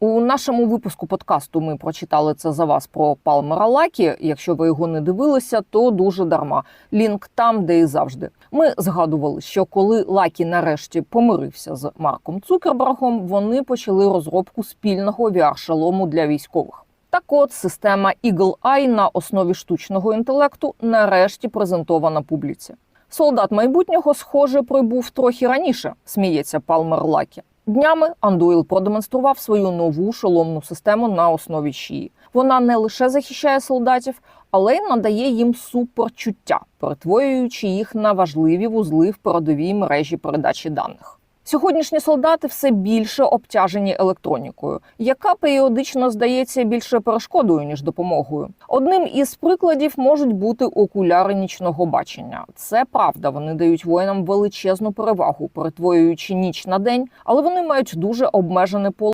У нашому випуску подкасту ми прочитали це за вас про Палмера Лакі. Якщо ви його не дивилися, то дуже дарма. Лінк там, де і завжди. Ми згадували, що коли Лакі нарешті помирився з Марком Цукербергом, вони почали розробку спільного VR-шолому для військових. Так от система Eagle Eye на основі штучного інтелекту нарешті презентована публіці. Солдат майбутнього, схоже, прибув трохи раніше, сміється Палмер Лакі. Днями Андуїл продемонстрував свою нову шоломну систему на основі шиї. Вона не лише захищає солдатів, але й надає їм суперчуття, перетворюючи їх на важливі вузли в передовій мережі передачі даних. Сьогоднішні солдати все більше обтяжені електронікою, яка періодично здається більше перешкодою ніж допомогою. Одним із прикладів можуть бути окуляри нічного бачення. Це правда, вони дають воїнам величезну перевагу, перетворюючи ніч на день, але вони мають дуже обмежене поле